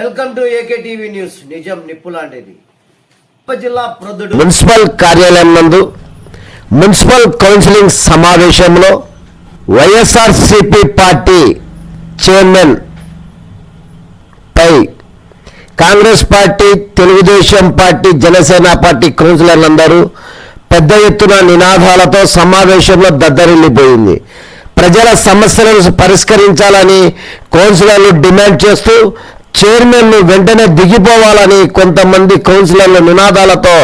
Welcome to AKTV news. నిజం నిప్పులాంటిది. జిల్లా ప్రొద్దుడు municipal కార్యాలయం నందు మున్సిపల్ కౌన్సిలింగ్ సమావేశంలో వైఎస్ఆర్సిపి పార్టీ చైర్మన్ పై Congress party Telugu Desam party Jana Sena party కౌన్సిలర్లందరూ పెద్ద ఎత్తున నినాదాలతో సమావేశంలో దద్దరిల్లిపోయింది. ప్రజల సమస్యలను పరిష్కరించాలని కౌన్సిలర్లు డిమాండ్ చేస్తూ చైర్మన్లు వెంటనే దిగిపోవాలని కొంతమంది కౌన్సిలర్ల నినాదాలతో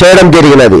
చేయడం జరిగినది.